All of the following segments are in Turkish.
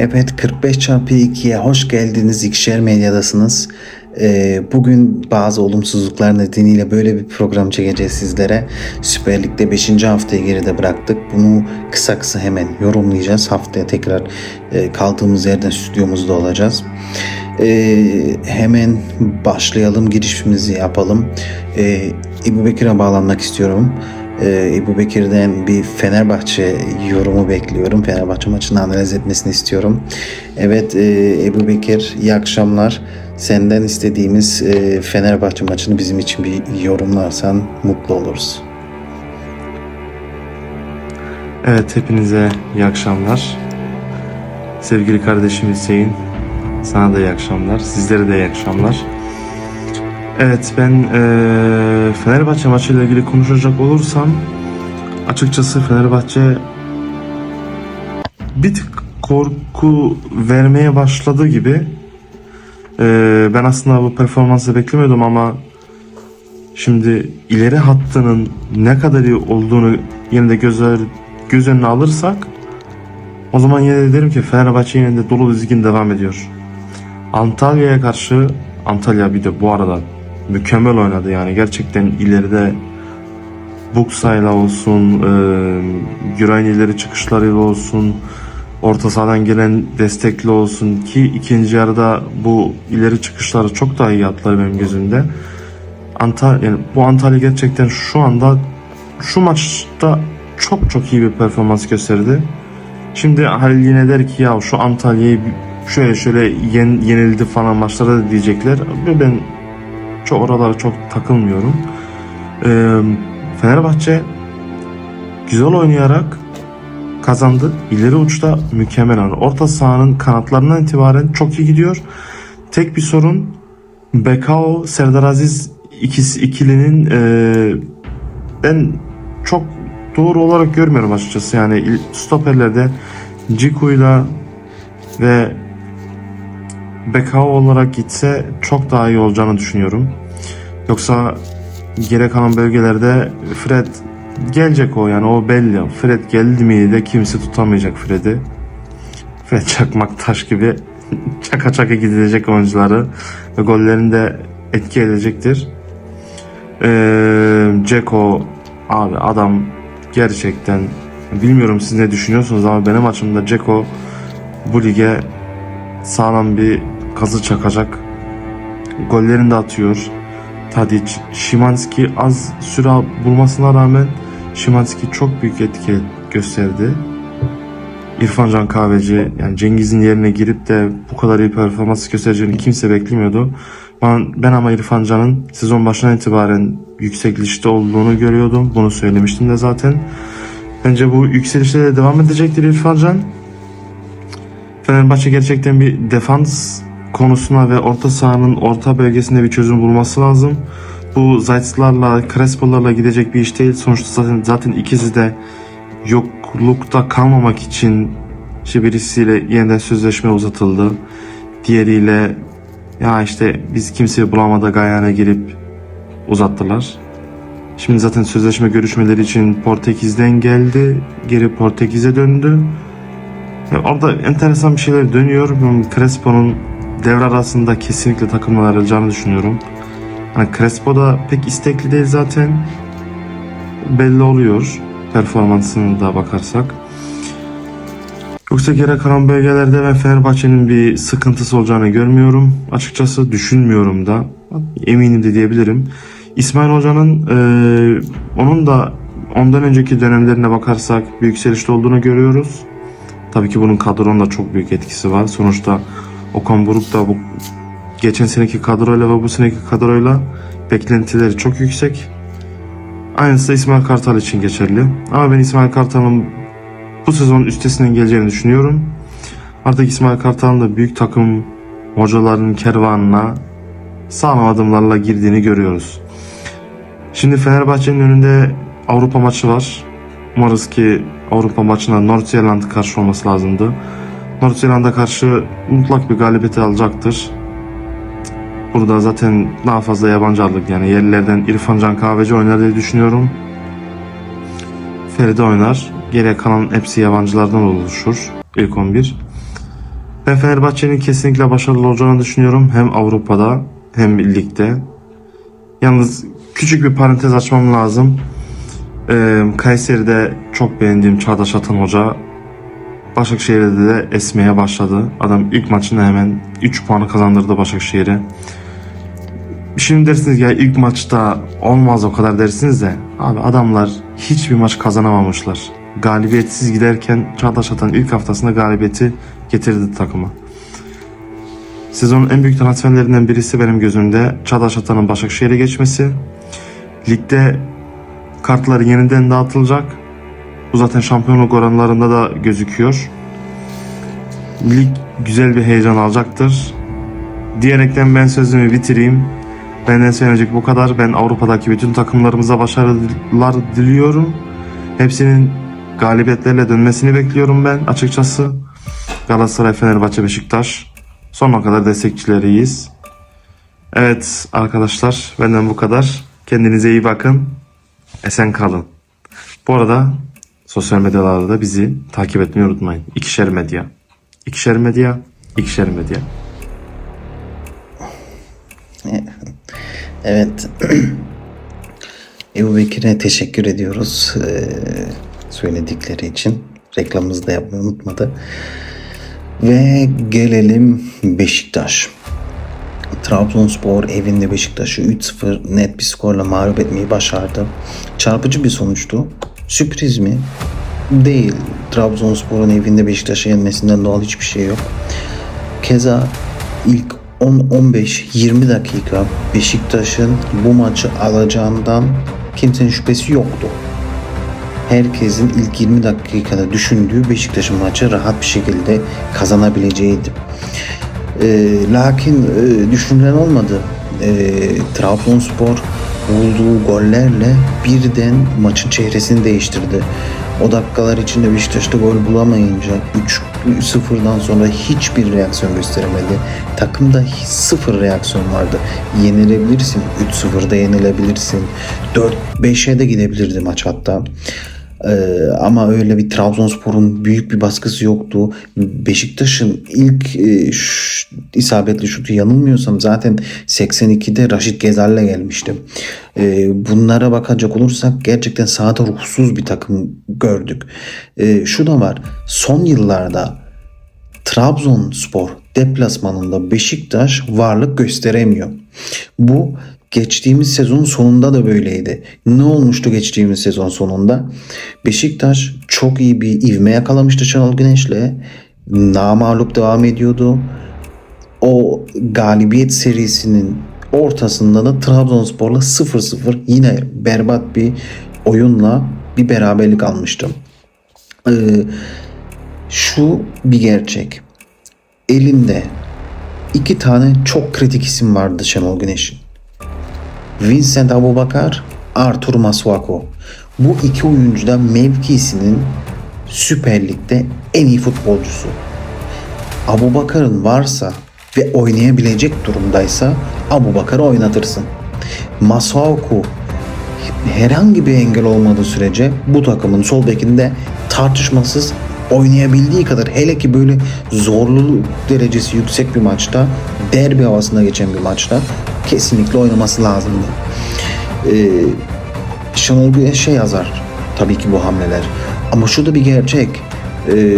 Evet 45 çarpı 2'ye hoş geldiniz İkişer Medya'dasınız. Ee, bugün bazı olumsuzluklar nedeniyle böyle bir program çekeceğiz sizlere. Süper Lig'de 5. haftayı geride bıraktık. Bunu kısa kısa hemen yorumlayacağız. Haftaya tekrar e, kaldığımız yerden stüdyomuzda olacağız. Ee, hemen başlayalım girişimizi yapalım. Ee, İbu Bekir'e bağlanmak istiyorum. Ee, Ebu Bekir'den bir Fenerbahçe yorumu bekliyorum. Fenerbahçe maçını analiz etmesini istiyorum. Evet e, Ebu Bekir iyi akşamlar. Senden istediğimiz e, Fenerbahçe maçını bizim için bir yorumlarsan mutlu oluruz. Evet hepinize iyi akşamlar. Sevgili kardeşim Hüseyin sana da iyi akşamlar. Sizlere de iyi akşamlar. Evet ben eee Fenerbahçe maçıyla ilgili konuşacak olursam açıkçası Fenerbahçe bir tık korku vermeye başladı gibi. Eee, ben aslında bu performansı beklemiyordum ama Şimdi ileri hattının ne kadar iyi olduğunu yine de göz, göz önüne alırsak o zaman yine de derim ki Fenerbahçe yine de dolu dizgin devam ediyor. Antalya'ya karşı Antalya bir de bu arada mükemmel oynadı yani gerçekten ileride Buksa'yla olsun, e, Gürayn ileri çıkışlarıyla olsun, orta sahadan gelen destekli olsun ki ikinci yarıda bu ileri çıkışları çok daha iyi atlar benim gözümde. Antalya, yani bu Antalya gerçekten şu anda şu maçta çok çok iyi bir performans gösterdi. Şimdi Halil yine der ki ya şu Antalya'yı şöyle şöyle yen, yenildi falan maçlarda da diyecekler. Ben çok oralara çok takılmıyorum. Ee, Fenerbahçe güzel oynayarak kazandı. İleri uçta mükemmel oynadı. Orta sahanın kanatlarından itibaren çok iyi gidiyor. Tek bir sorun Bekao, Serdar Aziz ikisi ikilinin e, ben çok doğru olarak görmüyorum açıkçası. Yani stoperlerde Ciku'yla ve Bekao olarak gitse çok daha iyi olacağını düşünüyorum. Yoksa geri kalan bölgelerde Fred gelecek o yani o belli. Fred geldi mi de kimse tutamayacak Fred'i. Fred çakmak taş gibi çaka çaka gidilecek oyuncuları ve gollerini de etki edecektir. Ee, Ceko abi adam gerçekten bilmiyorum siz ne düşünüyorsunuz ama benim açımda Ceko bu lige sağlam bir kazı çakacak. Gollerini de atıyor. Tadic, Şimanski az süre bulmasına rağmen Şimanski çok büyük etki gösterdi. İrfan Can Kahveci yani Cengiz'in yerine girip de bu kadar iyi performans göstereceğini kimse beklemiyordu. Ben, ben ama İrfan Can'ın sezon başından itibaren yükselişte olduğunu görüyordum. Bunu söylemiştim de zaten. Bence bu yükselişte de devam edecektir İrfan Can. Fenerbahçe gerçekten bir defans konusuna ve orta sahanın orta bölgesinde bir çözüm bulması lazım. Bu Zayt'larla, Crespo'larla gidecek bir iş değil. Sonuçta zaten, zaten ikisi de yoklukta kalmamak için işte birisiyle yeniden sözleşme uzatıldı. Diğeriyle ya işte biz kimseyi bulamadı gayana girip uzattılar. Şimdi zaten sözleşme görüşmeleri için Portekiz'den geldi. Geri Portekiz'e döndü. Orada enteresan bir şeyler dönüyor. Ben Crespo'nun devre arasında kesinlikle takımdan ayrılacağını düşünüyorum. Hani Crespo da pek istekli değil zaten. Belli oluyor performansına da bakarsak. Yoksa geri kalan bölgelerde ben Fenerbahçe'nin bir sıkıntısı olacağını görmüyorum. Açıkçası düşünmüyorum da. Eminim de diyebilirim. İsmail Hoca'nın eee, onun da ondan önceki dönemlerine bakarsak bir yükselişte olduğunu görüyoruz. Tabii ki bunun kadronda çok büyük etkisi var. Sonuçta Okan Buruk da bu geçen seneki kadroyla ve bu seneki kadroyla beklentileri çok yüksek. Aynısı da İsmail Kartal için geçerli. Ama ben İsmail Kartal'ın bu sezon üstesinden geleceğini düşünüyorum. Artık İsmail Kartal'ın da büyük takım hocaların kervanına sağlam adımlarla girdiğini görüyoruz. Şimdi Fenerbahçe'nin önünde Avrupa maçı var. Umarız ki Avrupa maçına North Zealand karşı olması lazımdı. North Zealand'a karşı mutlak bir galibiyeti alacaktır. Burada zaten daha fazla yabancı aldık yani yerlilerden İrfan Can Kahveci oynar diye düşünüyorum. Feride oynar. Geriye kalan hepsi yabancılardan oluşur. İlk 11. Ben Fenerbahçe'nin kesinlikle başarılı olacağını düşünüyorum. Hem Avrupa'da hem ligde. Yalnız küçük bir parantez açmam lazım. Kayseri'de çok beğendiğim Çağdaş Atan Hoca Başakşehir'de de esmeye başladı. Adam ilk maçında hemen 3 puanı kazandırdı Başakşehir'e. Şimdi dersiniz ya ilk maçta olmaz o kadar dersiniz de abi adamlar hiçbir maç kazanamamışlar. Galibiyetsiz giderken Çağdaş Atan ilk haftasında galibiyeti getirdi takıma. Sezonun en büyük transferlerinden birisi benim gözümde Çağdaş Atan'ın Başakşehir'e geçmesi. Ligde kartlar yeniden dağıtılacak. Bu zaten şampiyonluk oranlarında da gözüküyor. Lig güzel bir heyecan alacaktır. Diyerekten ben sözümü bitireyim. Benden söyleyecek bu kadar. Ben Avrupa'daki bütün takımlarımıza başarılar diliyorum. Hepsinin galibiyetlerle dönmesini bekliyorum ben açıkçası. Galatasaray, Fenerbahçe, Beşiktaş sonuna kadar destekçileriyiz. Evet arkadaşlar benden bu kadar. Kendinize iyi bakın. Esen kalın. Bu arada sosyal medyalarda da bizi takip etmeyi unutmayın. İkişer medya. İkişer medya. İkişer medya. Evet. Ebu Bekir'e teşekkür ediyoruz eee, söyledikleri için. Reklamımızı da yapmayı unutmadı. Ve gelelim Beşiktaş. Trabzonspor evinde Beşiktaş'ı 3-0 net bir skorla mağlup etmeyi başardı. Çarpıcı bir sonuçtu. Sürpriz mi? Değil. Trabzonspor'un evinde Beşiktaş'ı yenmesinden doğal hiçbir şey yok. Keza ilk 10-15-20 dakika Beşiktaş'ın bu maçı alacağından kimsenin şüphesi yoktu. Herkesin ilk 20 dakikada düşündüğü Beşiktaş'ın maçı rahat bir şekilde kazanabileceğiydi. Ee, lakin e, düşünülen olmadı. Ee, Trabzonspor bulduğu gollerle birden maçın çehresini değiştirdi. O dakikalar içinde Beşiktaş'ta gol bulamayınca 3-0'dan sonra hiçbir reaksiyon gösteremedi. Takımda sıfır reaksiyon vardı. Yenilebilirsin. 3-0'da yenilebilirsin. 4-5'e de gidebilirdi maç hatta. Ee, ama öyle bir Trabzonspor'un büyük bir baskısı yoktu. Beşiktaş'ın ilk e, ş- isabetli şutu yanılmıyorsam zaten 82'de Raşit Gezal'le gelmişti. Ee, bunlara bakacak olursak gerçekten sahada ruhsuz bir takım gördük. Ee, şu da var. Son yıllarda Trabzonspor deplasmanında Beşiktaş varlık gösteremiyor. Bu geçtiğimiz sezon sonunda da böyleydi. Ne olmuştu geçtiğimiz sezon sonunda? Beşiktaş çok iyi bir ivme yakalamıştı Şenol Güneş'le. Namalup devam ediyordu. O galibiyet serisinin ortasında da Trabzonspor'la 0-0 yine berbat bir oyunla bir beraberlik almıştı. Ee, şu bir gerçek. Elinde iki tane çok kritik isim vardı Şenol Güneş'in. Vincent Abubakar, Artur Masuaku. Bu iki oyuncu da mevkisinin Süper Lig'de en iyi futbolcusu. Abubakar'ın varsa ve oynayabilecek durumdaysa Abubakar'ı oynatırsın. Masuaku herhangi bir engel olmadığı sürece bu takımın sol bekinde tartışmasız oynayabildiği kadar hele ki böyle zorluluk derecesi yüksek bir maçta derbi havasında geçen bir maçta kesinlikle oynaması lazımdı. Ee, Şenol Güneş şey yazar tabii ki bu hamleler ama şu da bir gerçek Ee,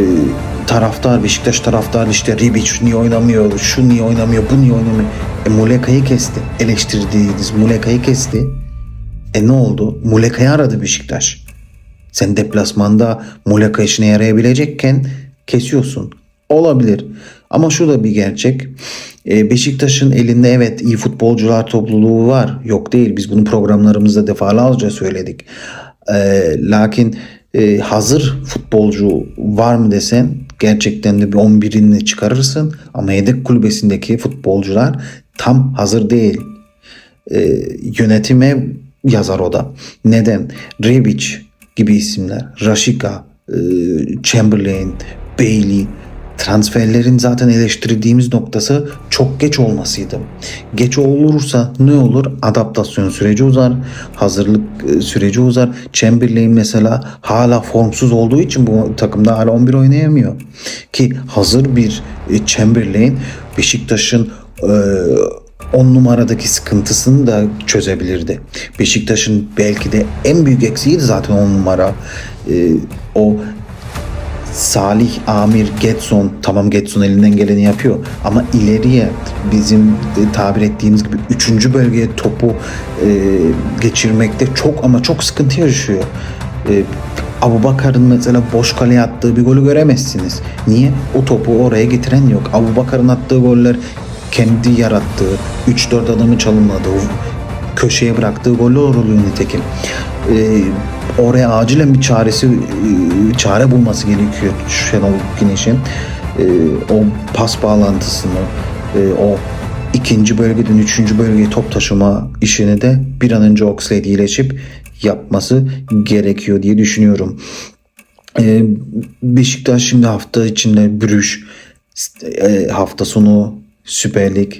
taraftar Beşiktaş taraftar işte Ribic niye oynamıyor şu niye oynamıyor bu niye oynamıyor e, Muleka'yı kesti eleştirdiğiniz Muleka'yı kesti e ne oldu? Muleka'yı aradı Beşiktaş. Sen deplasmanda Muleka işine yarayabilecekken kesiyorsun. Olabilir. Ama şu da bir gerçek. E, Beşiktaş'ın elinde evet iyi futbolcular topluluğu var. Yok değil. Biz bunu programlarımızda defalarca söyledik. E, lakin e, hazır futbolcu var mı desen gerçekten de bir 11'ini çıkarırsın. Ama yedek kulübesindeki futbolcular tam hazır değil e, yönetime yazar o da. Neden? Rebic gibi isimler, Rashika, e, Chamberlain, Bailey transferlerin zaten eleştirdiğimiz noktası çok geç olmasıydı. Geç olursa ne olur? Adaptasyon süreci uzar, hazırlık e, süreci uzar. Chamberlain mesela hala formsuz olduğu için bu takımda hala 11 oynayamıyor. Ki hazır bir e, Chamberlain Beşiktaş'ın e, 10 numaradaki sıkıntısını da çözebilirdi. Beşiktaş'ın belki de en büyük eksiği zaten 10 numara. E, o Salih, Amir, Getson tamam Getson elinden geleni yapıyor ama ileriye bizim e, tabir ettiğimiz gibi üçüncü bölgeye topu e, geçirmekte çok ama çok sıkıntı yaşıyor. E, Abu Bakar'ın mesela boş kaleye attığı bir golü göremezsiniz. Niye? O topu oraya getiren yok. Abu Bakar'ın attığı goller kendi yarattığı, 3-4 adamı çalımladığı, köşeye bıraktığı goller oluyor nitekim. Ee, oraya acilen bir çaresi e, çare bulması gerekiyor Şenol Güneş'in. Ee, o pas bağlantısını, e, o ikinci bölgeden üçüncü bölgeye top taşıma işini de bir an önce Oxlade iyileşip yapması gerekiyor diye düşünüyorum. Ee, Beşiktaş şimdi hafta içinde Brüj, e, hafta sonu Süper Lig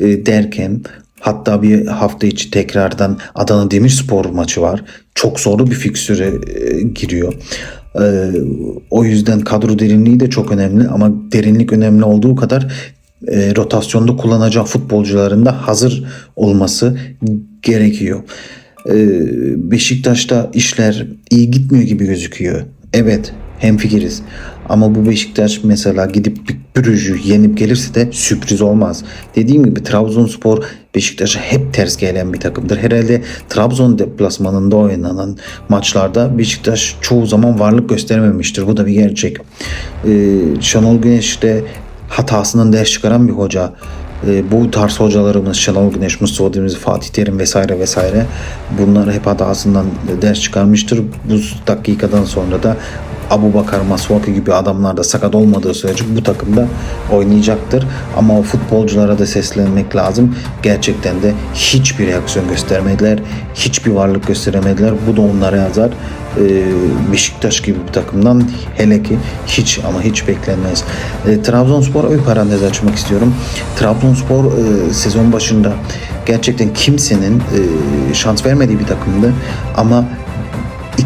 e, derken hatta bir hafta içi tekrardan Adana Demirspor maçı var. Çok zorlu bir fikstüre e, giriyor. E, o yüzden kadro derinliği de çok önemli ama derinlik önemli olduğu kadar e, rotasyonda kullanacağı futbolcuların da hazır olması gerekiyor. E, Beşiktaş'ta işler iyi gitmiyor gibi gözüküyor. Evet hemfikiriz. Ama bu Beşiktaş mesela gidip bir Brüj'ü yenip gelirse de sürpriz olmaz. Dediğim gibi Trabzonspor Beşiktaş'a hep ters gelen bir takımdır. Herhalde Trabzon deplasmanında oynanan maçlarda Beşiktaş çoğu zaman varlık göstermemiştir. Bu da bir gerçek. Ee, Şenol Güneş de hatasından ders çıkaran bir hoca. E, bu tarz hocalarımız Şenol Güneş, Mustafa Denizli, Fatih Terim vesaire vesaire bunlar hep hatasından ders çıkarmıştır. Bu dakikadan sonra da Abu Bakar Masuaku gibi adamlar da sakat olmadığı sürece bu takımda oynayacaktır. Ama o futbolculara da seslenmek lazım. Gerçekten de hiçbir reaksiyon göstermediler. Hiçbir varlık gösteremediler. Bu da onlara yazar. Ee, Beşiktaş gibi bir takımdan hele ki hiç ama hiç beklenmez. E, Trabzonspor'a bir parantez açmak istiyorum. Trabzonspor e, sezon başında gerçekten kimsenin e, şans vermediği bir takımdı ama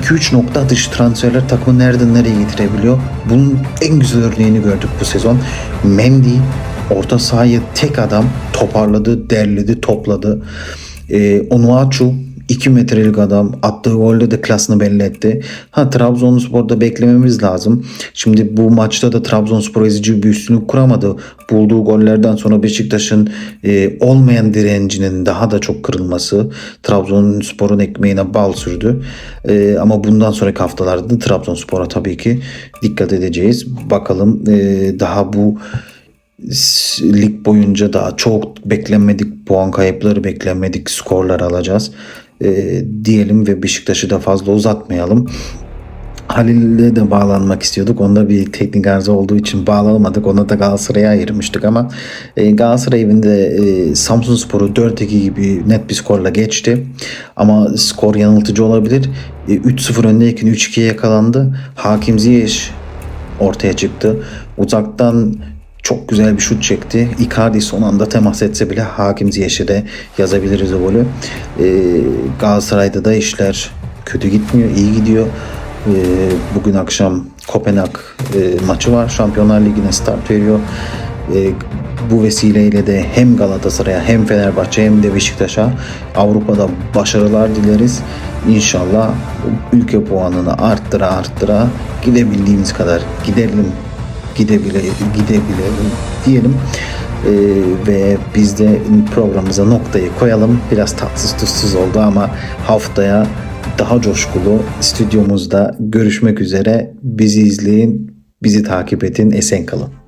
2-3 nokta dışı transferler takımı nereden nereye getirebiliyor. Bunun en güzel örneğini gördük bu sezon. Mendy orta sahayı tek adam toparladı, derledi, topladı. Ee, Onuachu 2 metrelik adam attığı golde de klasını belli etti. Ha Trabzonspor'da beklememiz lazım. Şimdi bu maçta da Trabzonspor ezici bir üstünlük kuramadı. Bulduğu gollerden sonra Beşiktaş'ın e, olmayan direncinin daha da çok kırılması Trabzonspor'un ekmeğine bal sürdü. E, ama bundan sonraki haftalarda da Trabzonspor'a tabii ki dikkat edeceğiz. Bakalım e, daha bu lig boyunca daha çok beklenmedik puan kayıpları beklenmedik skorlar alacağız. E, diyelim ve Beşiktaş'ı da fazla uzatmayalım. Halil'le de bağlanmak istiyorduk. Onda bir teknik arıza olduğu için bağlanamadık. Ona da Galatasaray'a ayırmıştık ama e, Galatasaray evinde e, Samsun Spor'u 4-2 gibi net bir skorla geçti. Ama skor yanıltıcı olabilir. E, 3-0 öndeyken 3-2'ye yakalandı. Hakim Ziyech ortaya çıktı. Uzaktan çok güzel bir şut çekti. Icardi son anda temas etse bile Hakim Ziyech'e de yazabiliriz o golü. Ee, Galatasaray'da da işler kötü gitmiyor, iyi gidiyor. Ee, bugün akşam Kopenhag e, maçı var. Şampiyonlar Ligi'ne start veriyor. Ee, bu vesileyle de hem Galatasaray'a hem Fenerbahçe hem de Beşiktaş'a Avrupa'da başarılar dileriz. İnşallah ülke puanını arttıra arttıra gidebildiğimiz kadar gidelim gidebile gidebilelim diyelim. Ee, ve biz de programımıza noktayı koyalım. Biraz tatsız tuzsuz oldu ama haftaya daha coşkulu stüdyomuzda görüşmek üzere. Bizi izleyin, bizi takip edin, esen kalın.